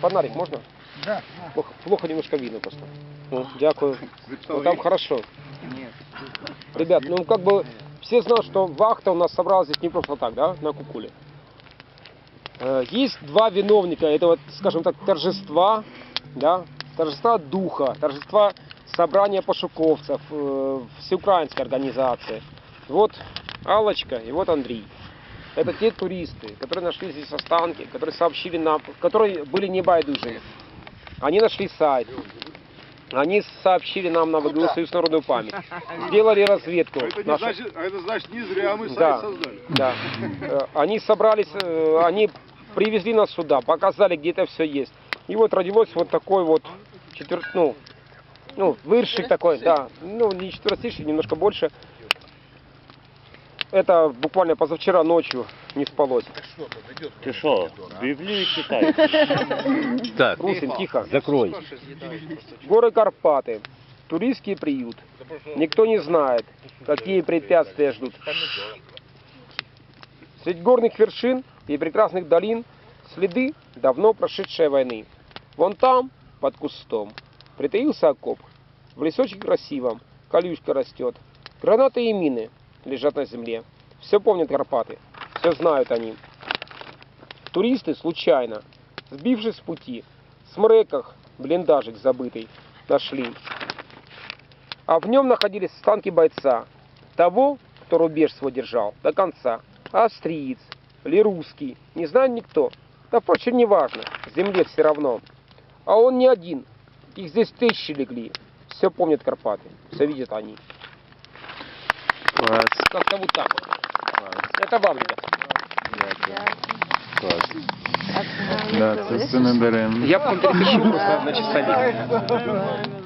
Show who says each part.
Speaker 1: Фонарик можно?
Speaker 2: Да.
Speaker 1: Плохо, плохо немножко видно просто. Ну, дякую. Ну, там хорошо. Ребят, ну как бы все знают, что вахта у нас собралась здесь не просто так, да, на Кукуле. Э, Есть два виновника этого, скажем так, торжества, да, торжества духа, торжества собрания пошуковцев, э, всеукраинской организации. Вот Аллочка и вот Андрей. Это те туристы, которые нашли здесь останки, которые сообщили нам, которые были не байдужи. Они нашли сайт, они сообщили нам на ВГУ Союз народную память, сделали разведку.
Speaker 3: Это, не значит, а это значит не зря мы
Speaker 1: Да.
Speaker 3: сайт создали.
Speaker 1: Да. Э, Они собрались, э, они привезли нас сюда, показали, где это все есть. И вот родилось вот такой вот четвер... ну, ну, выршик такой, да. Ну, не четверостиший, немножко больше. Это буквально позавчера ночью не спалось.
Speaker 4: Ты что, Библию читаешь?
Speaker 5: Так,
Speaker 1: Русин, тихо.
Speaker 5: закрой.
Speaker 1: Горы Карпаты. Туристский приют. Никто не знает, какие препятствия ждут. Среди горных вершин и прекрасных долин следы давно прошедшей войны. Вон там, под кустом, притаился окоп. В лесочке красивом колючка растет. Гранаты и мины лежат на земле. Все помнят Карпаты, все знают они. Туристы случайно, сбившись с пути, смреках блиндажик забытый нашли. А в нем находились останки бойца, того, кто рубеж свой держал до конца. Австриец или русский, не знаю никто. Да, впрочем, не важно, земле все равно. А он не один, их здесь тысячи легли. Все помнят Карпаты, все видят они.
Speaker 5: Клас,
Speaker 1: Как-то вот так.
Speaker 5: клас,
Speaker 1: Это вам, ребят.
Speaker 5: клас. Да, це все не беремо.
Speaker 1: Я потом перепишу просто на чистовик.